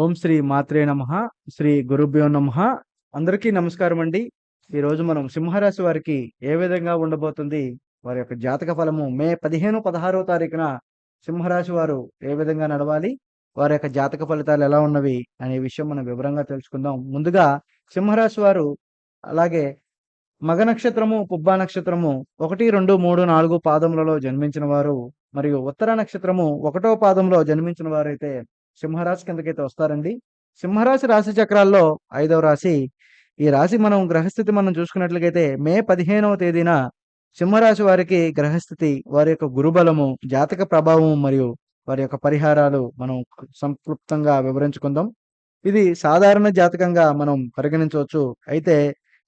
ఓం శ్రీ మాత్రే నమ శ్రీ గురుభ్యో నమ. అందరికీ నమస్కారం అండి. ఈరోజు మనం సింహరాశి వారికి ఏ విధంగా ఉండబోతుంది వారి యొక్క జాతక ఫలము మే పదిహేను పదహారవ తారీఖున సింహరాశి వారు ఏ విధంగా నడవాలి వారి యొక్క జాతక ఫలితాలు ఎలా ఉన్నవి అనే విషయం మనం వివరంగా తెలుసుకుందాం. ముందుగా సింహరాశి వారు అలాగే మగ నక్షత్రము పుబ్బా నక్షత్రము ఒకటి రెండు మూడు నాలుగు పాదములలో జన్మించిన వారు మరియు ఉత్తర నక్షత్రము ఒకటో పాదంలో జన్మించిన వారైతే సింహరాశి కిందకైతే వస్తారండి. సింహరాశి రాశి చక్రాల్లో ఐదవ రాశి. ఈ రాశి మనం గ్రహస్థితి మనం చూసుకున్నట్లయితే మే పదిహేనవ తేదీన సింహరాశి వారికి గ్రహస్థితి వారి యొక్క గురుబలము జాతక ప్రభావం మరియు వారి యొక్క పరిహారాలు మనం సంక్లుప్తంగా వివరించుకుందాం. ఇది సాధారణ జాతకంగా మనం పరిగణించవచ్చు. అయితే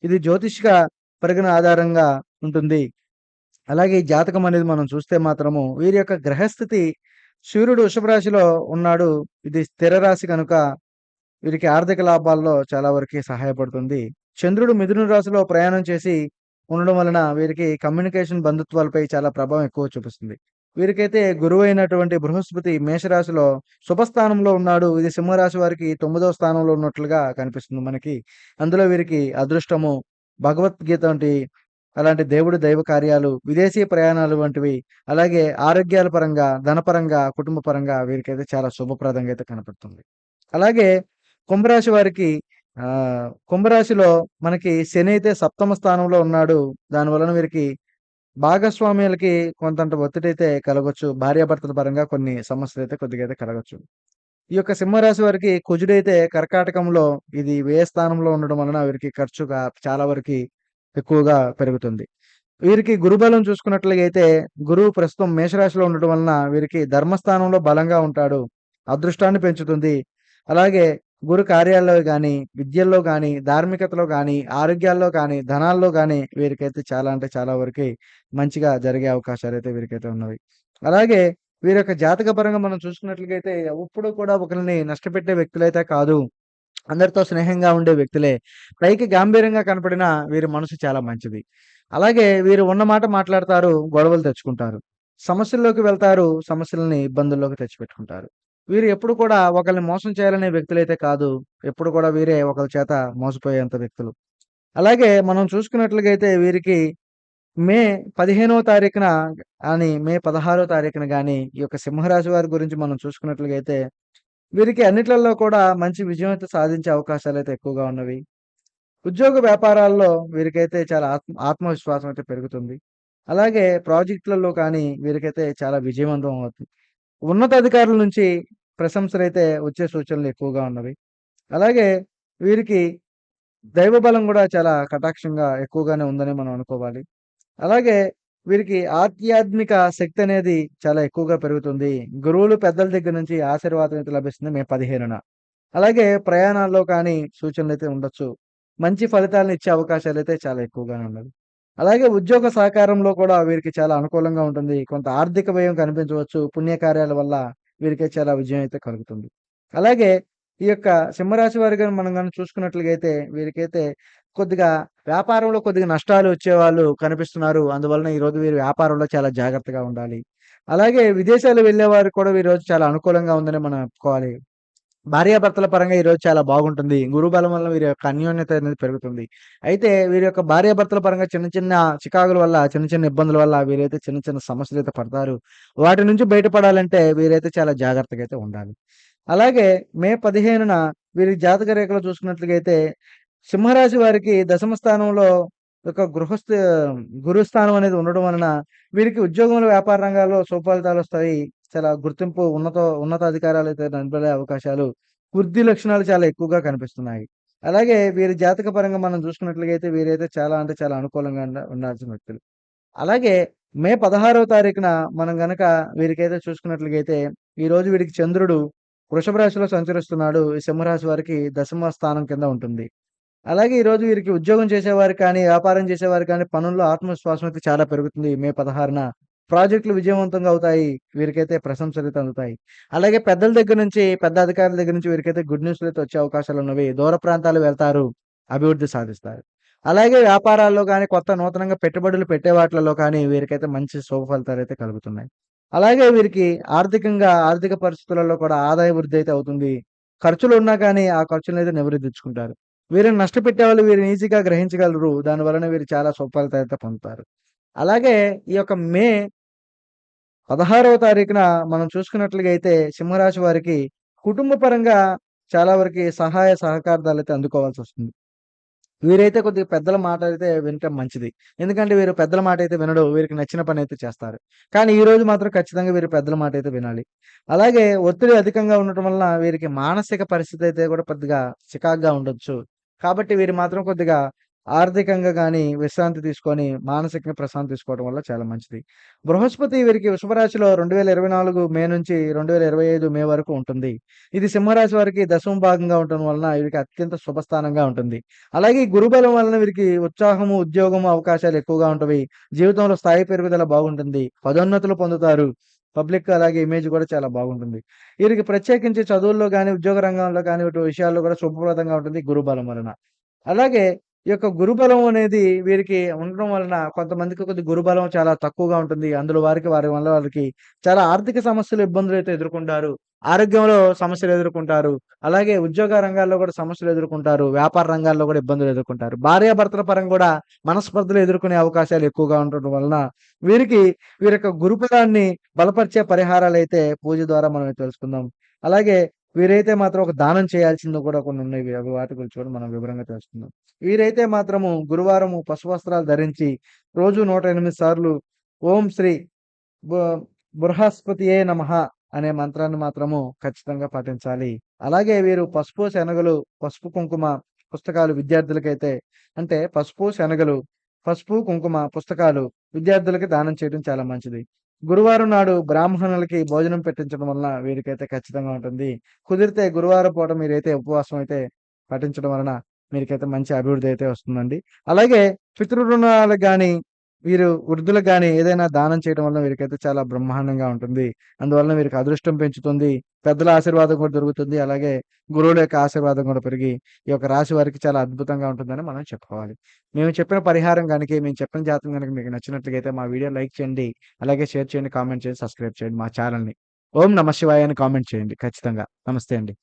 ఇది జ్యోతిష్క పరిగణ ఆధారంగా ఉంటుంది. అలాగే ఈ జాతకం అనేది మనం చూస్తే మాత్రము వీరి యొక్క గ్రహస్థితి సూర్యుడు వృషభ రాశిలో ఉన్నాడు. ఇది స్థిర రాశి కనుక వీరికి ఆర్థిక లాభాల్లో చాలా వరకు సహాయపడుతుంది. చంద్రుడు మిథున రాశిలో ప్రయాణం చేసి ఉండడం వలన వీరికి కమ్యూనికేషన్ బంధుత్వాలపై చాలా ప్రభావం ఎక్కువ చూపిస్తుంది. వీరికైతే గురువు అయినటువంటి బృహస్పతి మేషరాశిలో శుభస్థానంలో ఉన్నాడు. ఇది సింహరాశి వారికి తొమ్మిదవ స్థానంలో ఉన్నట్లుగా కనిపిస్తుంది మనకి. అందులో వీరికి అదృష్టము భగవద్గీత వంటి అలాంటి దేవుడు దైవ కార్యాలు విదేశీ ప్రయాణాలు వంటివి అలాగే ఆరోగ్యాల పరంగా ధనపరంగా కుటుంబ పరంగా వీరికైతే చాలా శుభప్రదంగా అయితే కనపడుతుంది. అలాగే కుంభరాశి వారికి ఆ కుంభరాశిలో మనకి శని అయితే సప్తమ స్థానంలో ఉన్నాడు. దాని వలన వీరికి భాగస్వామ్యాలకి కొంతంత ఒత్తిడి అయితే కలగొచ్చు. భార్యాభర్తల పరంగా కొన్ని సమస్యలు అయితే కొద్దిగా అయితే కలగొచ్చు. ఈ యొక్క సింహరాశి వారికి కుజుడైతే కర్కాటకంలో ఇది వ్యయ స్థానంలో ఉండడం వలన వీరికి ఖర్చుగా చాలా వరకు ఎక్కువగా పెరుగుతుంది. వీరికి గురుబలం చూసుకున్నట్లయితే గురువు ప్రస్తుతం మేషరాశిలో ఉండటం వలన వీరికి ధర్మస్థానంలో బలంగా ఉంటాడు అదృష్టాన్ని పెంచుతుంది. అలాగే గురు కార్యాల్లో కానీ విద్యల్లో కానీ ధార్మికతలో కానీ ఆరోగ్యాల్లో కానీ ధనాల్లో కానీ వీరికైతే చాలా అంటే చాలా వరకు మంచిగా జరిగే అవకాశాలు అయితే వీరికైతే ఉన్నవి. అలాగే వీరి యొక్క జాతక పరంగా మనం చూసుకున్నట్లయితే ఎప్పుడు కూడా ఒకరిని నష్టపెట్టే వ్యక్తులైతే కాదు. అందరితో స్నేహంగా ఉండే వ్యక్తులే. పైకి గాంభీర్యంగా కనపడిన వీరి మనసు చాలా మంచిది. అలాగే వీరు ఉన్న మాట మాట్లాడతారు గొడవలు తెచ్చుకుంటారు. సమస్యల్లోకి వెళ్తారు సమస్యలని ఇబ్బందుల్లోకి తెచ్చిపెట్టుకుంటారు. వీరు ఎప్పుడు కూడా ఒకరిని మోసం చేయాలనే వ్యక్తులైతే కాదు ఎప్పుడు కూడా వీరే ఒకరి చేత మోసపోయేంత వ్యక్తులు. అలాగే మనం చూసుకున్నట్లుగైతే వీరికి మే పదిహేనవ తారీఖున అని మే పదహారో తారీఖున కానీ ఈ యొక్క సింహరాశి వారి గురించి మనం చూసుకున్నట్లయితే వీరికి అన్నిట్లలో కూడా మంచి విజయం అయితే సాధించే అవకాశాలు అయితే ఎక్కువగా ఉన్నవి. ఉద్యోగ వ్యాపారాల్లో వీరికైతే చాలా ఆత్మ ఆత్మవిశ్వాసం అయితే పెరుగుతుంది. అలాగే ప్రాజెక్టులలో కానీ వీరికైతే చాలా విజయవంతం అవుతుంది. ఉన్నతాధికారుల నుంచి ప్రశంసలు అయితే వచ్చే సూచనలు ఎక్కువగా ఉన్నవి. అలాగే వీరికి దైవ బలం కూడా చాలా కటాక్షంగా ఎక్కువగానే ఉందని మనం అనుకోవాలి. అలాగే వీరికి ఆధ్యాత్మిక శక్తి అనేది చాలా ఎక్కువగా పెరుగుతుంది. గురువులు పెద్దల దగ్గర నుంచి ఆశీర్వాదం అయితే లభిస్తుంది మే పదిహేనున. అలాగే ప్రయాణాల్లో కానీ సూచనలు అయితే ఉండొచ్చు. మంచి ఫలితాలను ఇచ్చే అవకాశాలు అయితే చాలా ఎక్కువగానే ఉన్నది అలాగే ఉద్యోగ సహకారంలో కూడా వీరికి చాలా అనుకూలంగా ఉంటుంది. కొంత ఆర్థిక వ్యయం కనిపించవచ్చు. పుణ్యకార్యాల వల్ల వీరికి చాలా విజయం అయితే కలుగుతుంది. అలాగే ఈ యొక్క సింహరాశి వారి మనం కానీ చూసుకున్నట్లయితే వీరికైతే కొద్దిగా వ్యాపారంలో కొద్దిగా నష్టాలు వచ్చేవాళ్ళు కనిపిస్తున్నారు. అందువలన ఈ రోజు వీరు వ్యాపారంలో చాలా జాగ్రత్తగా ఉండాలి. అలాగే విదేశాలు వెళ్ళేవారు కూడా ఈ రోజు చాలా అనుకూలంగా ఉందని మనం చెప్పుకోవాలి భార్యాభర్తల పరంగా ఈ రోజు చాలా బాగుంటుంది. గురుబలం వల్ల వీరి యొక్క అన్యోన్యత అనేది పెరుగుతుంది. అయితే వీరి యొక్క భార్యాభర్తల పరంగా చిన్న చిన్న చికాకుల వల్ల చిన్న చిన్న ఇబ్బందుల వల్ల వీరైతే చిన్న చిన్న సమస్యలు అయితే పడతారు. వాటి నుంచి బయటపడాలంటే వీరైతే చాలా జాగ్రత్తగా అయితే ఉండాలి. అలాగే మే పదిహేనున వీరి జాతక రేఖలో చూసుకున్నట్లయితే సింహరాశి వారికి దశమ స్థానంలో ఒక గృహస్థ గురుస్థానం అనేది ఉండడం వలన వీరికి ఉద్యోగంలో వ్యాపార రంగాల్లో సుఫలితాలు వస్తాయి. చాలా గుర్తింపు ఉన్నత ఉన్నతాధికారాలు అయితే నిలబడే అవకాశాలు వృద్ధి లక్షణాలు చాలా ఎక్కువగా కనిపిస్తున్నాయి. అలాగే వీరి జాతక పరంగా మనం చూసుకున్నట్లయితే వీరైతే చాలా అంటే చాలా అనుకూలంగా ఉండాల్సిన వ్యక్తులు. అలాగే మే పదహారవ తారీఖున మనం గనక వీరికైతే చూసుకున్నట్లయితే ఈ రోజు వీరికి చంద్రుడు వృషభ రాశిలో సంచరిస్తున్నాడు. ఈ సింహరాశి వారికి దశమ స్థానం కింద ఉంటుంది. అలాగే ఈ రోజు వీరికి ఉద్యోగం చేసేవారు కానీ వ్యాపారం చేసేవారు కానీ పనుల్లో ఆత్మవిశ్వాసం అయితే చాలా పెరుగుతుంది. మే పదహారున ప్రాజెక్టులు విజయవంతంగా అవుతాయి. వీరికైతే ప్రశంసలు అయితే అందుతాయి. అలాగే పెద్దల దగ్గర నుంచి పెద్ద అధికారుల దగ్గర నుంచి వీరికైతే గుడ్ న్యూస్లు అయితే వచ్చే అవకాశాలు ఉన్నవి. దూర ప్రాంతాలు వెళ్తారు అభివృద్ధి సాధిస్తారు. అలాగే వ్యాపారాల్లో కానీ కొత్త నూతనంగా పెట్టుబడులు పెట్టే వాటిలలో కానీ వీరికైతే మంచి శుభ ఫలితాలు అయితే కలుగుతున్నాయి. అలాగే వీరికి ఆర్థికంగా ఆర్థిక పరిస్థితులలో కూడా ఆదాయ వృద్ధి అయితే అవుతుంది. ఖర్చులు ఉన్నా కానీ ఆ ఖర్చులను అయితే నివృత్తించుకుంటారు. వీరిని నష్టపెట్టే వాళ్ళు వీరిని ఈజీగా గ్రహించగలరు. దాని వలన వీరు చాలా స్వఫలిత అయితే పొందుతారు. అలాగే ఈ యొక్క మే పదహారవ తారీఖున మనం చూసుకున్నట్లుగా అయితే సింహరాశి వారికి కుటుంబ పరంగా చాలా వరకు సహాయ సహకారాలు అయితే అందుకోవాల్సి వస్తుంది. వీరైతే కొద్దిగా పెద్దల మాట అయితే వినటం మంచిది. ఎందుకంటే వీరు పెద్దల మాట అయితే వినడు వీరికి నచ్చిన పని అయితే చేస్తారు. కానీ ఈ రోజు మాత్రం ఖచ్చితంగా వీరు పెద్దల మాట అయితే వినాలి. అలాగే ఒత్తిడి అధికంగా ఉండటం వలన వీరికి మానసిక పరిస్థితి అయితే కూడా పెద్దగా చికాగ్గా ఉండొచ్చు. కాబట్టి వీరు మాత్రం కొద్దిగా ఆర్థికంగా కానీ విశ్రాంతి తీసుకొని మానసికంగా ప్రశాంతి తీసుకోవడం వల్ల చాలా మంచిది. బృహస్పతి వీరికి వృషభరాశిలో రెండు వేల ఇరవై నాలుగు మే నుంచి రెండు వేల ఇరవై ఐదు మే వరకు ఉంటుంది. ఇది సింహరాశి వారికి దశమ భాగంగా ఉండడం వలన వీరికి అత్యంత శుభస్థానంగా ఉంటుంది. అలాగే గురుబలం వలన వీరికి ఉత్సాహము ఉద్యోగము అవకాశాలు ఎక్కువగా ఉంటవి. జీవితంలో స్థాయి పెరుగుదల బాగుంటుంది. పదోన్నతులు పొందుతారు. పబ్లిక్ అలాగే ఇమేజ్ కూడా చాలా బాగుంటుంది. వీరికి ప్రత్యేకించి చదువుల్లో కానీ ఉద్యోగ రంగంలో కానీ ఇటు విషయాల్లో కూడా శుభప్రదంగా ఉంటుంది గురుబలం వలన అలాగే ఈ యొక్క గురుబలం అనేది వీరికి ఉండడం వలన కొంతమందికి కొద్ది గురుబలం చాలా తక్కువగా ఉంటుంది. అందులో వారికి వారి వల్ల వారికి చాలా ఆర్థిక సమస్యలు ఇబ్బందులు అయితే ఎదుర్కొంటారు. ఆరోగ్యంలో సమస్యలు ఎదుర్కొంటారు. అలాగే ఉద్యోగ రంగాల్లో కూడా సమస్యలు ఎదుర్కొంటారు. వ్యాపార రంగాల్లో కూడా ఇబ్బందులు ఎదుర్కొంటారు. భార్యాభర్తల పరంగా కూడా మనస్పర్ధలు ఎదుర్కొనే అవకాశాలు ఎక్కువగా ఉండటం వలన వీరికి వీరి యొక్క గురుబలాన్ని బలపరిచే పరిహారాలు అయితే పూజ ద్వారా మనం తెలుసుకుందాం. అలాగే వీరైతే మాత్రం ఒక దానం చేయాల్సింది కూడా కొన్ని ఉన్నాయి. అవి వాటి గురించి కూడా మనం వివరంగా తెలుసుకుందాం. వీరైతే మాత్రము గురువారము పశువస్త్రాలు ధరించి రోజు నూట ఎనిమిది సార్లు ఓం శ్రీ బృహస్పతియే నమ అనే మంత్రాన్ని మాత్రము ఖచ్చితంగా పాటించాలి. అలాగే వీరు పసుపు శనగలు పసుపు కుంకుమ పుస్తకాలు విద్యార్థులకైతే అంటే పసుపు శనగలు పసుపు కుంకుమ పుస్తకాలు విద్యార్థులకి దానం చేయడం చాలా మంచిది. గురువారం నాడు బ్రాహ్మణులకి భోజనం పెట్టించడం వలన వీరికైతే ఖచ్చితంగా ఉంటుంది. కుదిరితే గురువారం పూట మీరైతే ఉపవాసం అయితే పఠించడం వలన మీరికైతే మంచి అభివృద్ధి అయితే వస్తుందండి. అలాగే పితృ రుణాలకు కానీ వీరు వృద్ధులకు కానీ ఏదైనా దానం చేయడం వల్ల వీరికైతే చాలా బ్రహ్మాండంగా ఉంటుంది. అందువలన వీరికి అదృష్టం పెంచుతుంది. పెద్దల ఆశీర్వాదం కూడా దొరుకుతుంది. అలాగే గురువుల యొక్క ఆశీర్వాదం కూడా పెరిగి ఈ యొక్క రాశి వారికి చాలా అద్భుతంగా ఉంటుందని మనం చెప్పుకోవాలి. మేము చెప్పిన పరిహారం కనుక మేము చెప్పిన జాతకం కనుక మీకు నచ్చినట్లయితే మా వీడియో లైక్ చేయండి. అలాగే షేర్ చేయండి కామెంట్ చేయండి సబ్స్క్రైబ్ చేయండి మా ఛానల్ని. ఓం నమ శివాయ అని కామెంట్ చేయండి ఖచ్చితంగా. నమస్తే అండి.